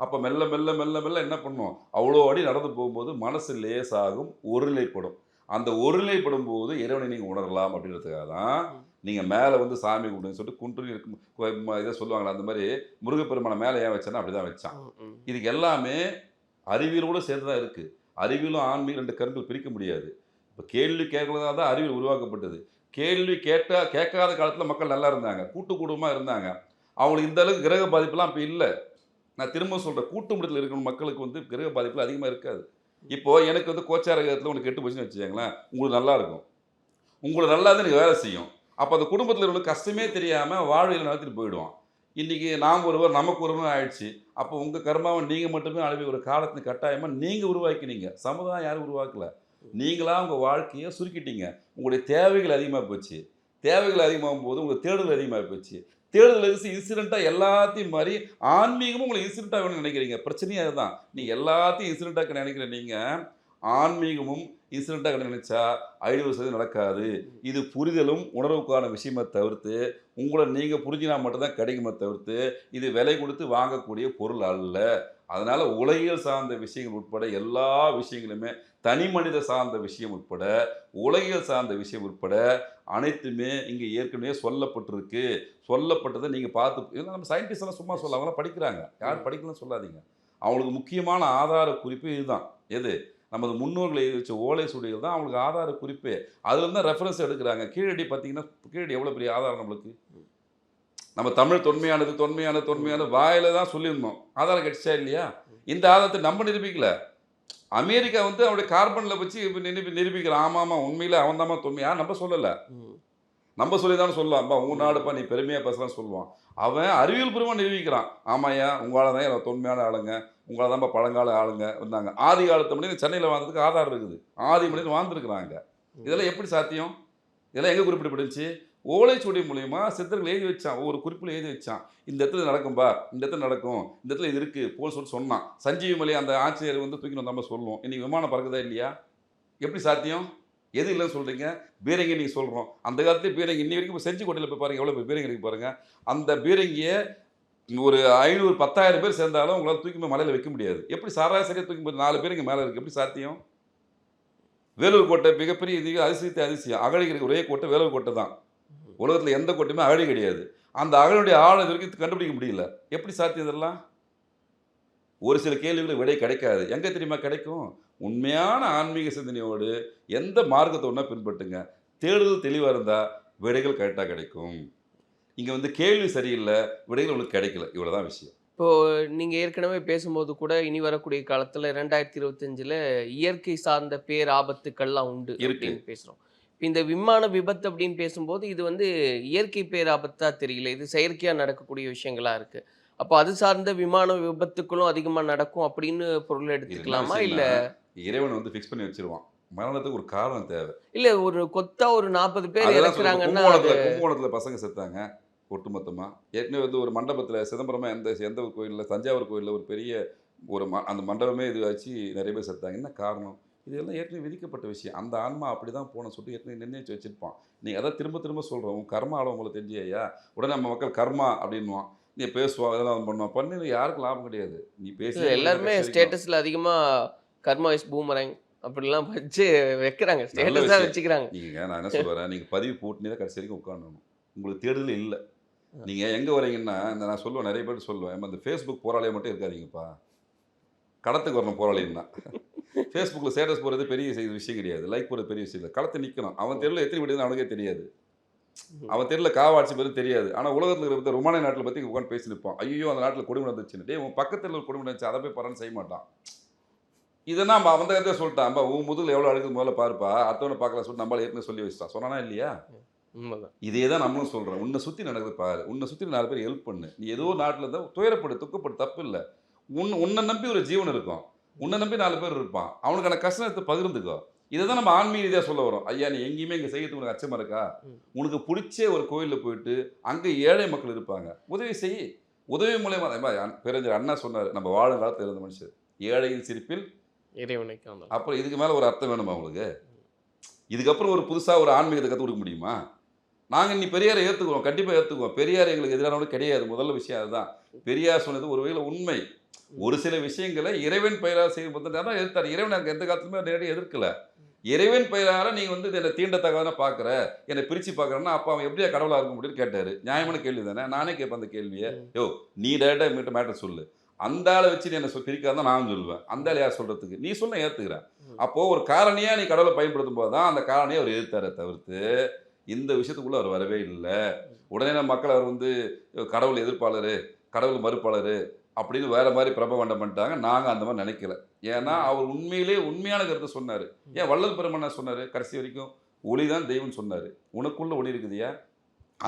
அப்போ மெல்ல மெல்ல மெல்ல மெல்ல என்ன பண்ணும்? அவ்வளோ அடி நடந்து போகும்போது மனசு லேசாகும் ஒருநிலைப்படும். அந்த ஒருநிலைப்படும் போது இறைவனை நீங்கள் உணரலாம் அப்படின்றதுக்காக தான் நீங்கள் மேலே வந்து சாமி கும்பிடுன்னு சொல்லிட்டு குன்று இருக்கும் இதை சொல்லுவாங்களா அந்த மாதிரி முருகப்பெருமானை மேலே ஏன் வச்சானா. அப்படி தான் வச்சான். இதுக்கு எல்லாமே அறிவியலோட சேர்ந்து தான் இருக்குது அறிவியலும் ஆன்மீகம் ரெண்டு கருங்கள் பிரிக்க முடியாது. இப்போ கேள்வி கேட்கறதா தான் அறிவியல் உருவாக்கப்பட்டது. கேள்வி கேட்டால் கேட்காத காலத்தில் மக்கள் நல்லா இருந்தாங்க. கூட்டு குடும்பமாக இருந்தாங்க. அவங்களுக்கு இந்த அளவுக்கு கிரக பாதிப்புலாம் இப்போ இல்லை. நான் திரும்ப சொல்கிறேன் கூட்டு முடித்தில் இருக்கிற மக்களுக்கு வந்து கிரக பாதிப்புல அதிகமாக இருக்காது. இப்போது எனக்கு வந்து கோச்சார கிரகத்தில் உனக்கு கெட்டு போச்சுன்னு வச்சுக்கோங்களேன் உங்களுக்கு நல்லாயிருக்கும் உங்களுக்கு நல்லா தான் எனக்கு வேலை செய்யும். அப்போ அந்த குடும்பத்தில் இருக்கிற கஷ்டமே தெரியாமல் வாழ்வியல் நடத்திட்டு போயிடுவான். இன்றைக்கி நாம் ஒருவர் நமக்கு ஒருவர் ஆயிடுச்சு. அப்போ உங்கள் கர்மாவை நீங்கள் மட்டுமே அனுப்பி ஒரு காலத்தின் கட்டாயமாக நீங்கள் உருவாக்கினீங்க. சமுதாயம் யாரும் உருவாக்கல. நீங்களாக உங்கள் வாழ்க்கையை சுருக்கிட்டீங்க. உங்களுடைய தேவைகள் அதிகமாக போச்சு. தேவைகள் அதிகமாகும் போது உங்கள் தேடுதல் அதிகமாக போச்சு. தேடுதல் இன்சிடெண்ட்டாக எல்லாத்தையும் மாதிரி ஆன்மீகமும் உங்களை இன்சிடெண்ட்டாக வேணும்னு நினைக்கிறீங்க. பிரச்சனையே அதுதான். நீங்கள் எல்லாத்தையும் இன்சிடெண்ட்டாக நினைக்கிற நீங்கள் ஆன்மீகமும் இன்சிடெண்ட்டாக நினைச்சா ஐநூறு சதவீதம் நடக்காது. இது புரிதலும் உணர்வுக்கான விஷயமா தவிர்த்து உங்களை நீங்கள் புரிஞ்சினா மட்டும்தான் கிடைக்குமே தவிர்த்து இது விலை கொடுத்து வாங்கக்கூடிய பொருள் அல்ல. அதனால் உலகியல் சார்ந்த விஷயங்கள் உட்பட எல்லா விஷயங்களுமே தனி மனித சார்ந்த விஷயம் உட்பட உலகியல் சார்ந்த விஷயம் உட்பட அனைத்துமே இங்கே ஏற்கனவே சொல்லப்பட்டிருக்கு. சொல்லப்பட்டதை நீங்கள் பார்த்து இதெல்லாம் நம்ம சயின்டிஸ்ட் எல்லாம் சும்மா சொல்ல அவங்களாம் படிக்கிறாங்க. யார் படிக்கலன்னு சொல்லாதீங்க. அவங்களுக்கு முக்கியமான ஆதார குறிப்பு இதுதான். எது? நமது முன்னோர்கள் வச்ச ஓலை சுடிகள் தான் அவங்களுக்கு ஆதார குறிப்பே. அதுல தான் ரெஃபரன்ஸ் எடுக்கிறாங்க. கீழடி பார்த்தீங்கன்னா கீழடி எவ்வளோ பெரிய ஆதாரம் நம்மளுக்கு? நம்ம தமிழ் தொன்மையானது தொன்மையானது தொன்மையானது வாயில தான் சொல்லியிருந்தோம். ஆதாரம் கிடைச்சா இல்லையா? இந்த ஆதாரத்தை நம்ம நிரூபிக்கல. அமெரிக்கா வந்து அவருடைய கார்பனில் வச்சு நிரூபி நிரூபிக்கிறான். ஆமாம் ஆமாம் உண்மையில் அவன் தான் தொன்மையா? நம்ம சொல்லலை. நம்ம சொல்லி தானே சொல்லலாம்ப்பா உன் நாடுப்பா நீ பெருமையாக பேசலாம் சொல்லுவான். அவன் அறிவியல் பூர்வமாக நிரூபிக்கிறான். ஆமாய்யா உங்களால் தான் எனக்கு தொன்மையான ஆளுங்க. உங்களால் தான்ப்பா பழங்கால ஆளுங்க இருந்தாங்க ஆதி காலத்து மனிதன் சென்னையில் வாழ்ந்ததுக்கு ஆதாரம் இருக்குது. ஆதி மனிதன் வாழ்ந்துருக்குறாங்க இதெல்லாம் எப்படி சாத்தியம்? இதெல்லாம் எங்கே குறிப்பிடப்பட்டுச்சு? ஓலைச்சுவடி மூலயமா சித்தர்கள் எழுதி வச்சான். ஒவ்வொரு குறிப்பில் எழுதி வச்சான். இந்த இடத்துல நடக்கும்பா இந்த இடத்துல நடக்கும். இந்த இடத்துல இது இருக்குது போல் சொல்லி சொன்னான். சஞ்சீவி மலை அந்த ஆட்சியர் வந்து தூக்கி நம்ம சொல்லுவோம். இன்றைக்கி விமானம் பறக்குதா இல்லையா? எப்படி சாத்தியம்? எது இல்லைன்னு சொல்கிறீங்க பீரங்கி நீங்கள் சொல்கிறோம் அந்த காலத்துலேயே பீரங்கி இன்னி வரைக்கும் இப்போ செஞ்சிக்கோட்டையில் போய் பாருங்கள் எவ்வளோ பீரங்கி இருக்கு பாருங்கள் அந்த பீரங்கியை ஒரு ஐநூறு பத்தாயிரம் பேர் சேர்ந்தாலும் உங்களால் தூக்கி போய் மலையில் வைக்க முடியாது. எப்படி சராசரியாக தூக்கி போய் நாலு பேர் இங்கே மேலே இருக்குது எப்படி சாத்தியம்? வேலூர் கோட்டை மிகப்பெரிய இது அதிசயத்தை அதிசயம். அகழிக்கிற ஒரே கோட்டை வேலூர் கோட்டை தான். உலகத்தில் எந்த கோட்டையுமே அகழி கிடையாது. அந்த அகழுடைய ஆழம் இது வரைக்கும் கண்டுபிடிக்க முடியல. எப்படி சாத்தியம் இதெல்லாம்? ஒரு சில கேள்விகளுக்கு விடை கிடைக்காது. எங்கே தெரியுமா கிடைக்கும்? உண்மையான ஆன்மீக சிந்தனையோடு எந்த மார்க்கத்தை ஒன்றா பின்பற்றுங்க? தேடுதல் தெளிவாக இருந்தால் விடைகள் கரெக்டாக கிடைக்கும். இங்கே வந்து கேள்வி சரியில்லை விடைகள் உங்களுக்கு கிடைக்கல. இவ்வளோதான் விஷயம். இப்போ நீங்க ஏற்கனவே பேசும்போது கூட இனி வரக்கூடிய காலத்துல ரெண்டாயிரத்தி இருபத்தஞ்சுல இயற்கை சார்ந்த பேர் ஆபத்துக்கள்லாம் உண்டு இருக்கு. அப்படின்னு பேசுறோம். இப்ப இந்த விமான விபத்து அப்படின்னு பேசும்போது இது வந்து இயற்கை பேராபத்தா தெரியல. இது செயற்கையா நடக்கக்கூடிய விஷயங்களா இருக்கு. அப்போ அது சார்ந்த விமான விபத்துக்களும் அதிகமா நடக்கும் அப்படின்னு பொருள் எடுத்துக்கலாமா? இல்ல இறைவன் வந்து ஃபிக்ஸ் பண்ணி வச்சிருவான். மரணத்துக்கு ஒரு காரணம் தேவை. இல்ல ஒரு கொத்தா ஒரு நாற்பது பேர். இறக்குறாங்கன்னா கும்பகோணத்துல பசங்க செத்தாங்க ஒட்டுமொத்தமா. ஏற்கனவே வந்து ஒரு மண்டபத்துல சிதம்பரமா எந்த எந்த ஒரு கோயில்ல தஞ்சாவூர் கோயில்ல ஒரு பெரிய ஒரு ம- அந்த மண்டபமே இது வச்சு நிறைய பேர் செத்தாங்க. என்ன காரணம்? இதெல்லாம் ஏற்கனவே விதிக்கப்பட்ட விஷயம். அந்த ஆன்மா அப்படி தான் போன சொல்லிட்டு ஏற்கனவே நிர்ணயிச்சு வச்சிருப்பான். நீ அதான் திரும்ப திரும்ப சொல்கிறோம் உன் கர்மா ஆளம் உங்களுக்கு தெரிஞ்சியா உடனே நம்ம மக்கள் கர்மா அப்படின்னுவான். நீ பேசுவான் இதெல்லாம் பண்ணுவான் பண்ணி யாருக்கும் லாபம் கிடையாது. நீ பேசி எல்லாருமே ஸ்டேட்டஸ்ல அதிகமா கர்மா இஸ் பூமரங் அப்படிலாம் வச்சு வைக்கிறாங்க. ஸ்டேட்டஸா விஷயம். வச்சுக்கிறாங்க. நீங்க நான் என்ன சொல்றேன்? நீங்க பதிவு போட்டுனே தான் கடைசி வரைக்கும் உட்காரணும். உங்களுக்கு தேடுதல் இல்லை. நீங்க எங்க வரீங்கன்னா இந்த நான் சொல்லுவேன் நிறைய பேர் சொல்லுவேன். "ஏம்மா, இந்த ஃபேஸ்புக் போராளியை மட்டும் இருக்காதீங்கப்பா. களத்துக்கு வரணும் போராளின்னா. ஃபேஸ்புக்கில் ஸ்டேட்டஸ் போகிறது பெரிய விஷயம் கிடையாது. லைக் போடுறது பெரிய விஷயம் இல்லை. களத்தை நிற்கணும் அவன் தெருவில் எத்தனை விடுதுன்னு அவனுக்கே தெரியாது. அவன் தெருவில் காவாட்சி பேரும் தெரியாது. ஆனால் உலகத்தில் இருக்கிற ருமானிய நாட்டில் பற்றி உட்காந்து பேசி நிற்பான் ஐயோ அந்த நாட்டில் கொடுமை நடந்துச்சுன்னு. டேய் உன் பக்கத்தில் கொடுமை நடந்துச்சு அதை போய் பரன்னு செய்ய மாட்டான். இதெல்லாம் அவன் அந்த கருத்தை சொல்லிட்டான். "அம்பா, உன் முதுகில் எவ்வளோ அழுகுது முதல்ல பாருப்பா. அடுத்தவனை பார்க்கலாம் சொல்லிட்டு நம்மளால ஏற்கனவே சொல்லி வச்சிட்டான். சொன்னானா இல்லையா? இதே தான் நம்மளும் சொல்கிறோம் உன்னை சுற்றி நடக்குது பாரு. உன்னை சுற்றி நாலு பேர் ஹெல்ப் பண்ணு. நீ ஏதோ நாட்டில் இருந்தால் துயரப்படு துக்கப்படு தப்பு இல்லை. உன் உன்னை நம்பி ஒரு ஜீவன் இருக்கும். உன்னை நம்பி நாலு பேர் இருப்பான். அவனுக்கான கஷ்டத்தை பகிர்ந்துக்கோ. இதை தான் நம்ம ஆன்மீக ரீதியாக சொல்ல வரோம். ஐயா நீ எங்கேயுமே இங்கே செய்யறதுக்கு உனக்கு அச்சமாக இருக்கா. உனக்கு பிடிச்ச ஒரு கோயிலில் போயிட்டு அங்கே ஏழை மக்கள் இருப்பாங்க. உதவி செய். உதவி மூலயமா அதே மாதிரி பெருஞ்சர் அண்ணா சொன்னார் நம்ம வாழும் காலத்தில் இருந்த மனுஷர். ஏழையின் சிரிப்பில் இறைவனுக்கு. அப்புறம் இதுக்கு மேலே ஒரு அர்த்தம் வேணுமா உங்களுக்கு? இதுக்கப்புறம் ஒரு புதுசாக ஒரு ஆன்மீகத்தை கற்றுக் கொடுக்க முடியுமா? நாங்கள் இன்னி பெரியாரை ஏற்றுக்குவோம் கண்டிப்பாக ஏற்றுக்குவோம் பெரியார் எங்களுக்கு எதிரானவங்க கிடையாது. முதல்ல விஷயம் அதுதான். பெரியார் சொன்னது ஒரு வகையில் உண்மை. ஒரு சில விஷயங்களை இறைவன் பெயராக செய்யும் போது தான் எதிர்த்தார். இறைவன் எனக்கு எந்த காலத்துலையுமே நேரடியாக எதிர்க்கல. இறைவன் பெயரால நீ வந்து என்னை தீண்டத்தகாத பார்க்குற என்னை பிரித்து பார்க்குறேன்னா அப்போ அவன் எப்படியா கடவுளாக இருக்க முடியும்னு கேட்டார். நியாயமான கேள்வி தானே? நானே கேட்பேன் அந்த கேள்வியை. யோ நீ டேரெக்டாக மீட்ட மேட்டர் சொல்லு. அந்த ஆளை வச்சு நீ என்ன சொல் பிரிக்காதான் நான் சொல்லுவேன். அந்த ஆள் யார் சொல்கிறதுக்கு நீ சொன்ன ஏற்றுக்கிறேன் அப்போது ஒரு காரணியாக நீ கடவுளை பயன்படுத்தும் போது தான் அந்த காரணியை அவர் எதிர்த்தாரே தவிர்த்து இந்த விஷயத்துக்குள்ளே அவர் வரவே இல்லை. உடனே நம்ம மக்கள் அவர் வந்து கடவுள் எதிர்ப்பாளர் கடவுள் மறுப்பாளர் அப்படின்னு வேற மாதிரி பிரபவண்டம் பண்ணிட்டாங்க. நாங்கள் அந்த மாதிரி நினைக்கல. ஏன்னா அவர் உண்மையிலே உண்மையான கருத்தை சொன்னார். ஏன் வள்ளல் என்ன சொன்னார்? கடைசி வரைக்கும் ஒளி தான் தெய்வம் சொன்னார். உனக்குள்ள ஒளி இருக்குதுயா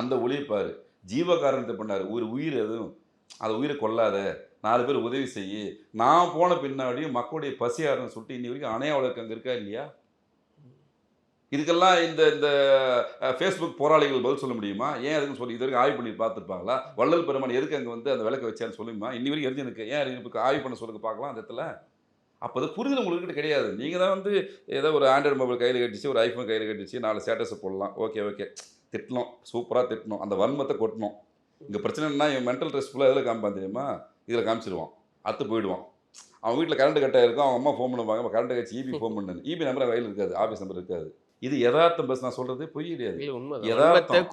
அந்த ஒளியை பாரு. ஜீவகாரணத்தை பண்ணார். ஒரு உயிர் எதுவும் அந்த உயிரை கொல்லாத நாலு பேர் உதவி செய்யி நான் போன பின்னாடியும் மக்களுடைய பசியாருன்னு சொல்லிட்டு இன்னி வரைக்கும் அணையாவளுக்கு அங்கே இருக்கா இல்லையா? இதுக்கெல்லாம் இந்த இந்த ஃபேஸ்புக் போராளிகள் பதில் சொல்ல முடியுமா? ஏன் அதுக்கு சொல்லி இது வரைக்கும் ஆய்வு பண்ணி பார்த்துருப்பாங்களா? வள்ளல் பெருமான் எதுக்கு அங்கே வந்து அந்த விளக்க வச்சான்னு சொல்லுமா? இன்னி வரைக்கும் எரிஞ்சனுக்கு ஏன் இதுக்கு ஆய்வு பண்ண சொல்லுங்க பார்க்கலாம் அந்த இடத்துல. அப்போ அது புரிதல் உங்கள்கிட்ட கிடையாது. நீங்கள் தான் வந்து ஏதோ ஒரு ஆண்ட்ராய்டு மொபைல் கையில் கட்டிச்சு ஒரு ஐஃபோன் கையில் கட்டிச்சு நாலு ஸ்டேட்டஸை போடலாம். ஓகே ஓகே திட்டணும். சூப்பராக திட்டணும். அந்த வன்மத்தை கொட்டணும். இங்கே பிரச்சனை என்ன இவன் மென்டல் ட்ரெஸ் ஃபுல்லாக எதில் காமிப்பான் தெரியுமா? இதில் காமிச்சிடுவான் அத்து போயிடுவான். அவன் வீட்டில் கரண்ட் கட்டாக இருக்கும். அவன் அம்மா ஃபோன் பண்ணுவாங்க. கரண்ட் கட்சி இபி ஃபோன் பண்ணு. இபி நம்பர் கையில் இருக்காது. ஆஃபீஸ் நம்பர் இருக்காது. இது யதார்த்தம் பஸ் நான் சொல்றது பொய் கிடையாது உண்மை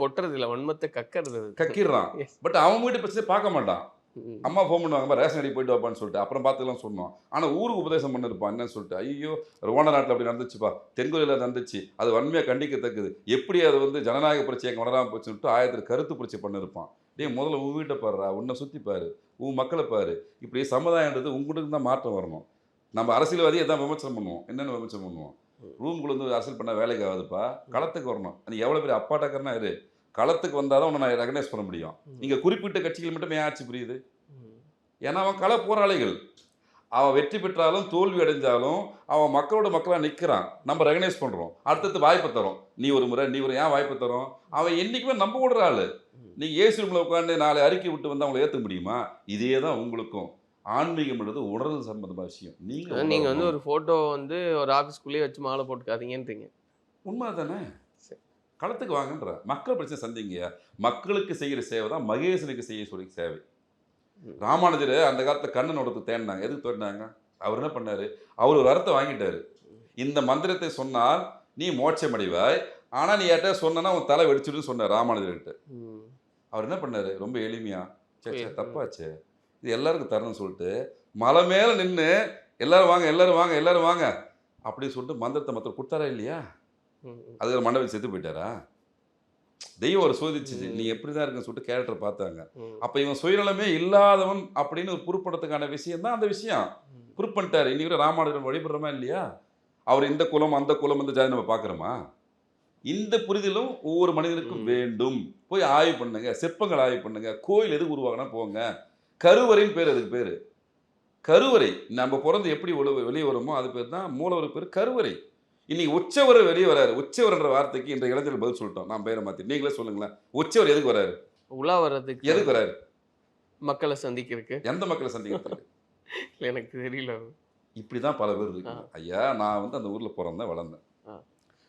கொட்டுறது இல்ல வன்மத்தை கக்கறது. கக்கிடுறான். பட் அவன் வீட்டு பிரச்சனை பார்க்க மாட்டான். அம்மா ஃபோன் பண்ணுவாங்க "பா, ரேஷன் கடைக்கு போயிட்டு வாப்பான்னு சொல்லிட்டு. அப்புறம் பார்த்துக்கலாம் சொன்னோம். ஆனால் ஊருக்கு உபதேசம் பண்ணிருப்பான் என்னன்னு சொல்லிட்டு. ஐயோ ரோண நாட்டில் அப்படி நடந்துச்சுப்பா. தென்கொரியில் நடந்துச்சு. அது வன்மையாக கண்டிக்கத்தக்கது எப்படி அது வந்து ஜனநாயக எங்கே வளராமல் போச்சுன்னு ஆயிரத்தில் கருத்து புரட்சி பண்ணிருப்பான். டேய் முதல்ல உன் வீட்டை பாருடா உன்னை சுற்றி பாரு. உன் மக்களை பாரு. இப்படி சமுதாயன்றது உங்களுக்கு தான் மாற்றம் வரணும். நம்ம அரசியல்வாதியை தான் விமர்சனம் பண்ணுவோம். என்னென்ன விமர்சனம் பண்ணுவோம்? ரூம்குள்ள வந்து அரசியல் பண்ணால் வேலைக்கு ஆகுதுப்பா. களத்துக்கு வரணும். நீ எவ்வளோ பெரிய அப்பாட்டக்கர்னா இரு. களத்துக்கு வந்தால் தான் உன்னை நான் ரெகனைஸ் பண்ண முடியும். இங்கே குறிப்பிட்ட கட்சிகள் மட்டும் ஏன் ஆட்சி புரியுது. ஏன்னா அவன் கள போராளிகள். அவன் வெற்றி பெற்றாலும் தோல்வி அடைஞ்சாலும் அவன் மக்களோட மக்களாக நிற்கிறான் நம்ம ரெகனைஸ் பண்ணுறோம் அடுத்தது வாய்ப்பு தரோம். நீ ஒரு முறை நீ ஒரு ஏன் வாய்ப்பு தரோம்? அவன் என்றைக்குமே நம்ப விடுற ஆளு நீ ஏசி ரூமில் உட்காந்து நாளை அறிக்கை விட்டு வந்து அவங்களை ஏற்ற முடியுமா? இதே தான் உங்களுக்கும். ஆன்மீகம்ன்றது உணர்வு சம்பந்தமான விஷயம். நீங்கள் நீங்க வந்து ஒரு போட்டோ வந்து ஒரு ஆபீஸ்க்குள்ளேயே வச்சு மாலை போட்டுக்காதீங்கன்றீங்க. உண்மை தானே. களத்துக்கு வாங்கன்ற. மக்கள் பிரச்சனை சந்திங்க. மக்களுக்கு செய்கிற சேவை தான் மகேசனுக்கு செய்ய சொல்லி சேவை. ராமானுஜர் அந்த காலத்துல கண்ணன் உடத்து தேடினாங்க. எதுக்கு தேடினாங்க? அவர் என்ன பண்ணாரு? அவர் ஒரு அர்த்தம் வாங்கிட்டாரு. இந்த மந்திரத்தை சொன்னால் நீ மோட்சம் அடைவாய் ஆனா நீ யார்ட்ட சொன்னா உன் தலை வெடிச்சிடுன்னு சொன்னார் ராமானுஜர்கிட்ட. அவர் என்ன பண்ணாரு? ரொம்ப எளிமையா சே. தப்பாச்சே. இது எல்லாருக்கும் தரணும்னு சொல்லிட்டு மலை மேல நின்று எல்லாரும் வாங்க எல்லாரும் வாங்க எல்லாரும் வாங்க அப்படின்னு சொல்லிட்டு மந்திரத்தை மற்ற கொடுத்தாரா இல்லையா ம். ம். அதுக்கு மண்டபம் செத்து போயிட்டாரா தெய்வம் ஒரு சோதிச்சுச்சு ம். நீ எப்படி தான் இருக்குன்னு சொல்லிட்டு கேரக்டர் பார்த்தாங்க. அப்போ இவன் சுயநலமே இல்லாதவன் அப்படின்னு ஒரு பொறுப்படுறதுக்கான விஷயம் தான் அந்த விஷயம் பண்ணிட்டாரு இன்னைக்கு ராமானுஜன் வழிபடுறோமா இல்லையா அவர் இந்த குலம் அந்த குலம் இந்த ஜாதி நம்ம பார்க்குறோமா இந்த புரிதலும் ஒவ்வொரு மனிதனுக்கும். வேண்டும் போய் ஆய்வு பண்ணுங்க சிற்பங்கள் ஆய்வு பண்ணுங்க கோயில் எதுக்கு உருவாகினா போங்க கருவறைன்னு பேர் அதுக்கு பேர். கருவறை நம்ம பிறந்து எப்படி வெளியே வருமோ அது பேர் தான் மூலவர் பேர் கருவறை. இன்னைக்கு உச்சவர் வெளியே வராரு. உச்சவர்ன்ற வார்த்தைக்கு இன்றைய இளைஞர்கள் பதில் சொல்லிட்டோம். நான் பேரை மாற்றி நீங்களே சொல்லுங்களேன். உச்சவர் எதுக்கு வராரு? உலா வர்றதுக்கு எதுக்கு வராரு? மக்களை சந்திக்கிறதுக்கு. எந்த மக்களை சந்திக்கிறதுக்கு? எனக்கு தெரியல. இப்படி தான் பல பேர் இருக்கு. ஐயா நான் வந்து அந்த ஊரில் பிறந்தேன் வளர்ந்தேன்.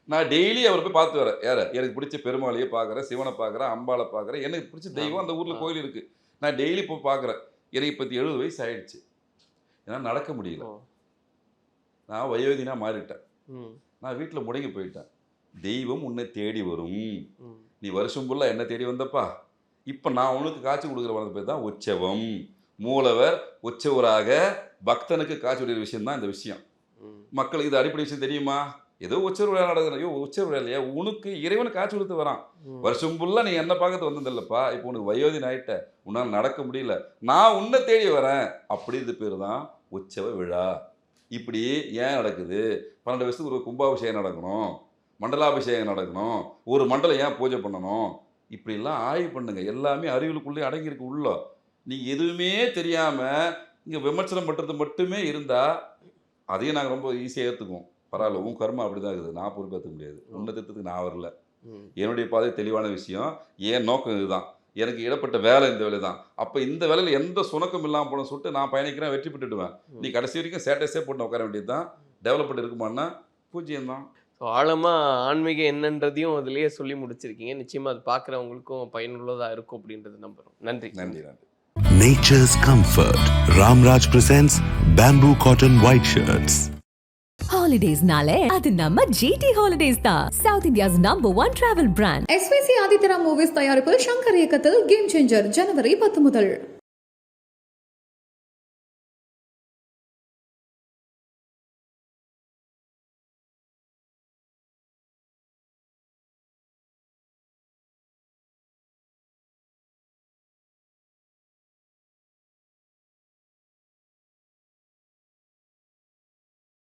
நான் டெய்லி அவரை போய் பார்த்து வரேன். யார? எனக்கு பிடிச்ச பெருமாளையே பார்க்குறேன் சிவனை பார்க்குறேன் அம்பாளை பார்க்குறேன். எனக்கு பிடிச்ச தெய்வம் அந்த ஊரில். கோயில் இருக்கு. நான் டெய்லி போய் பார்க்குறேன். எனக்கு இப்பத்தி எழுபது வயசு ஆயிடுச்சு. ஏன்னா நடக்க முடியல. நான் வயோதினா மாறிட்டேன். நான் வீட்டில் முடங்கி போயிட்டேன். தெய்வம் உன்னை தேடி வரும். நீ வருஷம் ஃபுல்லாக என்ன தேடி வந்தப்பா. இப்போ நான் உனக்கு காட்சி கொடுக்குற வளர்ந்த பேர் தான் உற்சவம். மூலவர் உற்சவராக பக்தனுக்கு காட்சி கொடுக்குற விஷயம் தான் இந்த விஷயம். மக்களுக்கு இது அடிப்படை விஷயம் தெரியுமா? ஏதோ உச்சர் விழா நடக்குது. ஐயோ உச்சர் விழா இல்லையா உனக்கு இறைவன் காட்சி கொடுத்து வரான். வருஷம் ஃபுல்லாக நீ என்ன பார்க்கறது வந்ததில்லப்பா. இப்போ உனக்கு வயோதின் ஆயிட்ட. உன்னால் நடக்க முடியல. நான் உன்னை தேடி வரேன். அப்படி இது பேர் தான் உற்சவ விழா. இப்படி ஏன் நடக்குது? பன்னெண்டு வருஷத்துக்கு ஒரு கும்பாபிஷேகம் நடக்கணும். மண்டலாபிஷேகம் நடக்கணும். ஒரு மண்டலம் ஏன் பூஜை பண்ணணும்? இப்படிலாம் ஆய்வு பண்ணுங்க. எல்லாமே அறிவியலுக்குள்ளே அடங்கியிருக்கு உள்ள. நீ எதுவுமே தெரியாமல் இங்கே விமர்சனம் பண்ணுறது மட்டுமே இருந்தால் அதையும் நாங்கள் ரொம்ப ஈஸியாக ஏற்றுக்குவோம் பரவாயில்ல உன் கர்மம் அப்படி தான் இருக்குது. நான் பொறுப்பேற்றுக்க முடியாது. உன்னை திட்டத்துக்கு நான் வரல. ம். என்னுடைய பாதை தெளிவான விஷயம். என் நோக்கம் இதுதான். எனக்கு இடப்பட்ட வேலை இந்த வேலை தான் அப்போ இந்த வேலையில் எந்த சுணக்கம் இல்லாமல் போன சொல்லிட்டு நான் பயணிக்கிறேன் வெற்றி பெற்றுடுவேன் நீ கடைசி வரைக்கும் சேட்டஸே போட்டு உட்கார வேண்டியது தான் டெவலப்மெண்ட் இருக்குமான்னா பூஜ்ஜியம் தான் ஸோ ஆழமாக ஆன்மீகம் என்னன்றதையும் அதுலேயே சொல்லி முடிச்சிருக்கீங்க. நிச்சயமாக அது பார்க்குறவங்களுக்கும் பயனுள்ளதாக இருக்கும் அப்படின்றது நம்புகிறோம் நன்றி. நன்றி நன்றி. Nature's comfort. Ramraj presents bamboo cotton white shirts. ஹாலிடேஸ்னாலே அது நம்ம ஜிடி ஹாலிடேஸ் தான். South India's number one travel brand SVC ஆதித்யரா movies தயாரிப்பில் சங்கர் இயக்கத்தில் கேம் சேஞ்சர் ஜனவரி பத்து முதல்.